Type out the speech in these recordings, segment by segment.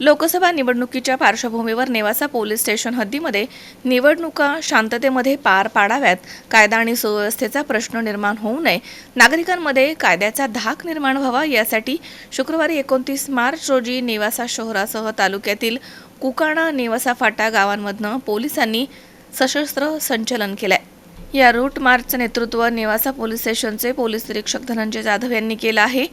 लोकसभा निवडणुकीच्या पार्श्वभूमीवर Nevasa police station हद्दीमध्ये निवडणुका शांततेमध्ये पार पाडाव्यात. कायदा आणि सुव्यवस्थेचा प्रश्न निर्माण होऊ नये. नागरिकांमध्ये कायद्याचा धाक निर्माण व्हावा यासाठी शुक्रवारी एकोणतीस मार्च रोजी नेवासा शहरासह तालुक्यातील कुकाणा नेवासा फाटा गावांमधनं पोलिसांनी सशस्त्र संचलन केलंय. या रूट मार्चचं नेतृत्व नेवासा पोलीस स्टेशनचे पोलीस निरीक्षक धनंजय जाधव यांनी केलं आहे.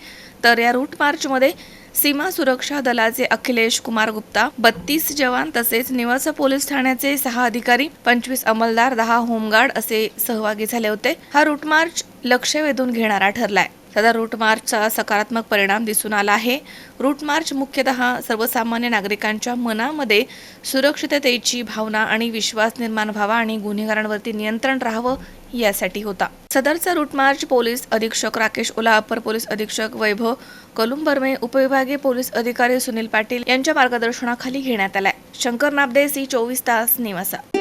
तर या रूट मार्चमध्ये सीमा सुरक्षा दलाचे अखिलेश कुमार गुप्ता बत्तीस जवान तसेच निवासा पोलीस ठाण्याचे सहा अधिकारी पंचवीस अंमलदार दहा होमगार्ड असे सहभागी झाले होते. हा रूट मार्च लक्ष वेधून घेणारा ठरलाय. त्याचा रूट मार्चचा सकारात्मक परिणाम दिसून आला आहे. रूट मार्च मुख्यतः सर्वसामान्य नागरिकांच्या मनामध्ये सुरक्षिततेची भावना आणि विश्वास निर्माण व्हावा आणि गुन्हेगारांवरती नियंत्रण राहावं यासाठी होता. सदरचा रूट मार्च पोलीस अधीक्षक राकेश ओला अपर पोलीस अधीक्षक वैभव कलुंबर्मे उपविभागीय पोलीस अधिकारी सुनील पाटील यांच्या मार्गदर्शनाखाली घेण्यात आलाय. शंकर नाबदे सी चोवीस तास निवासा.